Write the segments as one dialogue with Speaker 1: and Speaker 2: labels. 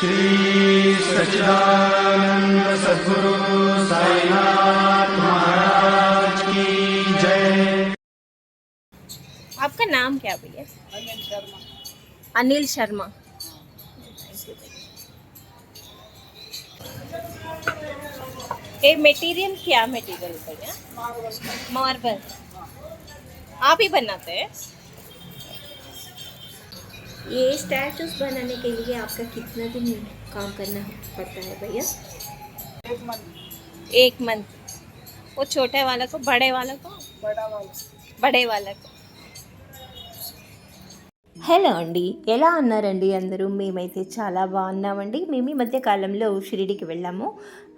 Speaker 1: श्री सच्चिदानंद सद्गुरु साईनाथ महाराज की जय।
Speaker 2: आपका नाम क्या भैया? अनिल शर्मा। ये मटेरियल क्या मटेरियल भैया? मार्बल आप ही बनाते हैं? ये स्टैचूज बनाने के लिए आपका कितना दिन काम करना पड़ता है भैया
Speaker 3: एक मंथ
Speaker 2: एक मंथ वो छोटे वाला को बड़े वाला को
Speaker 3: बड़ा वाला
Speaker 2: బడే వాళ్ళకు
Speaker 4: హలో అండి ఎలా అన్నారండి అందరూ మేమైతే చాలా బాగున్నామండి మేము ఈ మధ్య కాలంలో షిరిడికి వెళ్ళాము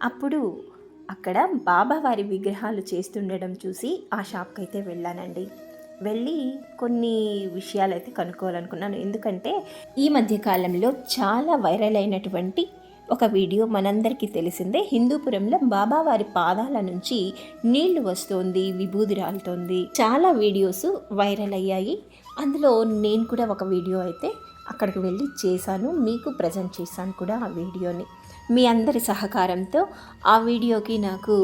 Speaker 4: అప్పుడు అక్కడ బాబావారి విగ్రహాలు చేస్తుండడం చూసి ఆ షాప్కి అయితే వెళ్ళానండి వెళ్ళి కొన్ని విషయాలు అయితే కనుక్కోవాలనుకున్నాను. ఎందుకంటే ఈ మధ్య కాలంలో చాలా వైరల్ అయినటువంటి ఒక వీడియో మనందరికీ తెలిసిందే. హిందూపురంలో బాబావారి పాదాల నుంచి నీళ్ళు వస్తోంది విభూది రాలుతోంది. చాలా వీడియోస్ వైరల్ అయ్యాయి. అందులో నేను కూడా ఒక వీడియో అయితే అక్కడికి వెళ్ళి చేశాను మీకు ప్రజెంట్ చేశాను కూడా ఆ వీడియోని. మీ అందరి సహకారంతో ఆ వీడియోకి నాకు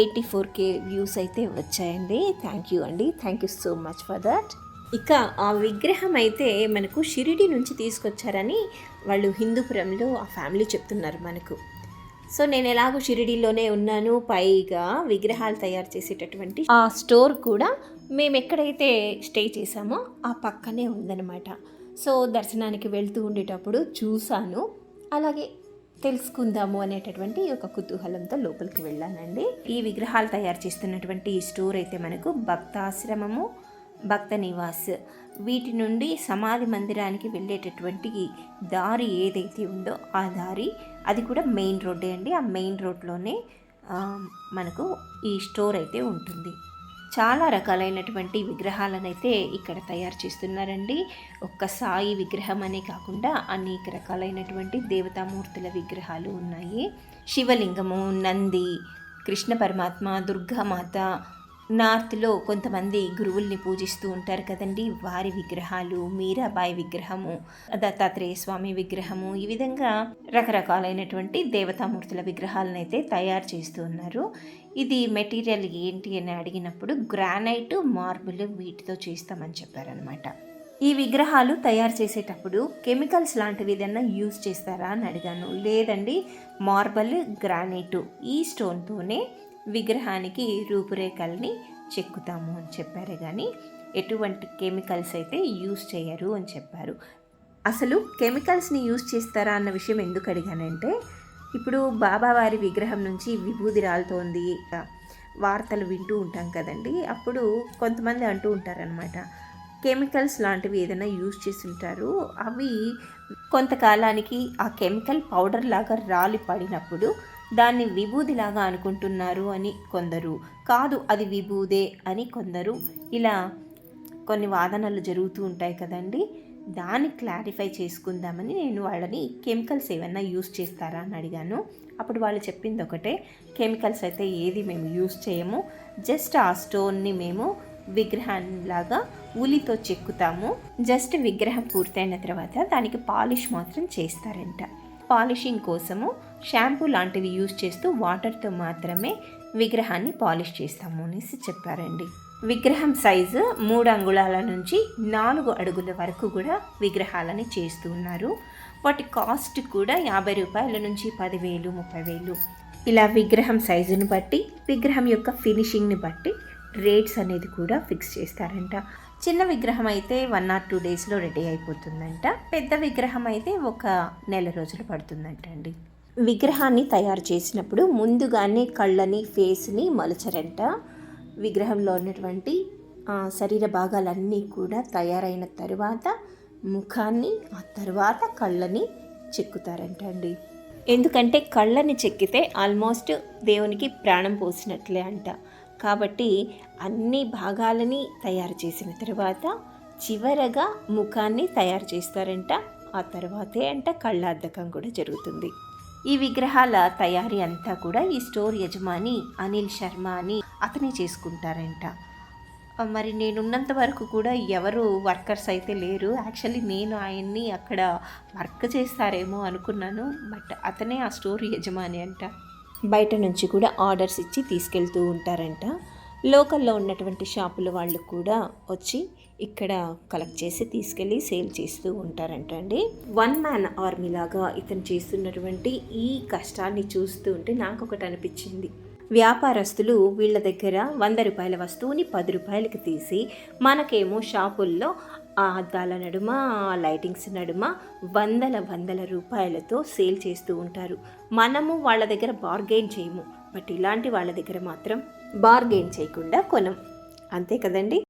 Speaker 4: ఎయిటీ ఫోర్ కే వ్యూస్ అయితే వచ్చాయండి. థ్యాంక్ యూ అండి. Thank you so much for that. ఇక ఆ విగ్రహం అయితే మనకు షిరిడి నుంచి తీసుకొచ్చారని వాళ్ళు హిందూపురంలో ఆ ఫ్యామిలీ చెప్తున్నారు మనకు. సో నేను ఎలాగో షిరిడీలోనే ఉన్నాను పైగా విగ్రహాలు తయారు చేసేటటువంటి ఆ స్టోర్ కూడా మేము ఎక్కడైతే స్టే చేసామో ఆ పక్కనే ఉందన్నమాట. సో దర్శనానికి వెళ్తూ ఉండేటప్పుడు చూశాను. అలాగే తెలుసుకుందాము అనేటటువంటి ఒక కుతూహలంతో లోపలికి వెళ్ళానండి. ఈ విగ్రహాలు తయారు చేస్తున్నటువంటి స్టోర్ అయితే మనకు భక్తాశ్రమము భక్త నివాస్ వీటి నుండి సమాధి మందిరానికి వెళ్ళేటటువంటి దారి ఏదైతే ఉందో ఆ దారి అది కూడా మెయిన్ రోడ్డే అండి. ఆ మెయిన్ రోడ్లోనే మనకు ఈ స్టోర్ అయితే ఉంటుంది. చాలా రకాలైనటువంటి విగ్రహాలను అయితే ఇక్కడ తయారు చేస్తున్నారండి. ఒక్క సాయి విగ్రహం అనే కాకుండా అనేక రకాలైనటువంటి దేవతామూర్తుల విగ్రహాలు ఉన్నాయి. శివలింగము నంది కృష్ణ పరమాత్మ దుర్గామాత నార్త్లో కొంతమంది గురువుల్ని పూజిస్తూ ఉంటారు కదండి. వారి విగ్రహాలు మీరాబాయి విగ్రహము దత్తాత్రేయ స్వామి విగ్రహము ఈ విధంగా రకరకాలైనటువంటి దేవతామూర్తుల విగ్రహాలను అయితే తయారు చేస్తూ ఉన్నారు. ఇది మెటీరియల్ ఏంటి అని అడిగినప్పుడు గ్రానైట్ మార్బుల్ వీటితో చేస్తామని చెప్పారనమాట ఈ విగ్రహాలు తయారు చేసేటప్పుడు కెమికల్స్ లాంటివి ఏదైనా యూజ్ చేస్తారా అని అడిగాను. లేదండి మార్బల్ గ్రానైట్ ఈ స్టోన్తోనే విగ్రహానికి రూపురేఖల్ని చెక్కుతాము అని చెప్పారు కానీ ఎటువంటి కెమికల్స్ అయితే యూజ్ చేయరు అని చెప్పారు. అసలు కెమికల్స్ని యూజ్ చేస్తారా అన్న విషయం ఎందుకు అడిగానంటే ఇప్పుడు బాబావారి విగ్రహం నుంచి విభూది రాలుతోంది వార్తలు వింటూ ఉంటాం కదండి. అప్పుడు కొంతమంది అంటూ ఉంటారనమాట కెమికల్స్ లాంటివి ఏదైనా యూజ్ చేసి ఉంటారు అవి కొంతకాలానికి ఆ కెమికల్ పౌడర్ లాగా రాలి పడినప్పుడు దాన్ని విభూదిలాగా అనుకుంటున్నారు అని కొందరు. కాదు అది విభూదే అని కొందరు. ఇలా కొన్ని వాదనలు జరుగుతూ ఉంటాయి కదండి. దాన్ని క్లారిఫై చేసుకుందామని నేను వాళ్ళని కెమికల్స్ ఏమైనా యూస్ చేస్తారా అని అడిగాను. అప్పుడు వాళ్ళు చెప్పింది ఒకటే కెమికల్స్ అయితే ఏది మేము యూస్ చేయము. జస్ట్ ఆ స్టోన్ని మేము విగ్రహంలాగా ఉలితో చెక్కుతాము. జస్ట్ విగ్రహం పూర్తయిన తర్వాత దానికి పాలిష్ మాత్రం చేస్తారంట. పాలిషింగ్ కోసము షాంపూ లాంటివి యూజ్ చేస్తూ వాటర్తో మాత్రమే విగ్రహాన్ని పాలిష్ చేస్తాము అనేసి చెప్పారండి. విగ్రహం సైజు మూడు అంగుళాల నుంచి నాలుగు అడుగుల వరకు కూడా విగ్రహాలని చేస్తూ ఉన్నారు. వాటి కాస్ట్ కూడా యాభై రూపాయల నుంచి పదివేలు ముప్పై వేలు ఇలా విగ్రహం సైజుని బట్టి విగ్రహం యొక్క ఫినిషింగ్ని బట్టి రేట్స్ అనేది కూడా ఫిక్స్ చేస్తారంట. చిన్న విగ్రహం అయితే వన్ ఆర్ టూ డేస్లో రెడీ అయిపోతుందంట. పెద్ద విగ్రహం అయితే ఒక నెల రోజులు పడుతుందంట అండి విగ్రహాన్ని తయారు చేసినప్పుడు ముందుగానే కళ్ళని ఫేస్ని మలచరంట. విగ్రహంలో ఉన్నటువంటి శరీర భాగాలన్నీ కూడా తయారైన తర్వాత ముఖాన్ని ఆ తర్వాత కళ్ళని చెక్కుతారంట అండి ఎందుకంటే కళ్ళని చెక్కితే ఆల్మోస్ట్ దేవునికి ప్రాణం పోసినట్లే అంట. కాబట్టి అన్ని భాగాలని తయారు చేసిన తర్వాత చివరగా ముఖాన్ని తయారు చేస్తారంట. ఆ తర్వాతే అంట కళ్ళాద్దకం కూడా జరుగుతుంది. ఈ విగ్రహాల తయారీ అంతా కూడా ఈ స్టోర్ యజమాని అనిల్ శర్మ అని అతనే చేసుకుంటారంట. మరి నేనున్నంత వరకు కూడా ఎవరు వర్కర్స్ అయితే లేరు. యాక్చువల్లీ నేను ఆయన్ని అక్కడ వర్క్ చేస్తారేమో అనుకున్నాను బట్ అతనే ఆ స్టోర్ యజమాని అంట. బయట నుంచి కూడా ఆర్డర్స్ ఇచ్చి తీసుకెళ్తూ ఉంటారంట. లోకల్లో ఉన్నటువంటి షాపుల వాళ్ళు కూడా వచ్చి ఇక్కడ కలెక్ట్ చేసి తీసుకెళ్ళి సేల్ చేస్తూ ఉంటారంట అండి. వన్ మ్యాన్ ఆర్మీ లాగా ఇతను చేస్తున్నటువంటి ఈ కష్టాన్ని చూస్తూ ఉంటే నాకు ఒకటి అనిపించింది. వ్యాపారస్తులు వీళ్ళ దగ్గర వంద రూపాయల వస్తువుని పది రూపాయలకి తీసి మనకేమో షాపుల్లో ఆ అద్దాల నడుమ ఆ లైటింగ్స్ నడుమ వందల వందల రూపాయలతో సేల్ చేస్తూ ఉంటారు. మనము వాళ్ళ దగ్గర బార్గెయిన్ చేయము. బట్ ఇలాంటి వాళ్ళ దగ్గర మాత్రం బార్గెయిన్ చేయకుండా కొనం. అంతే కదండి?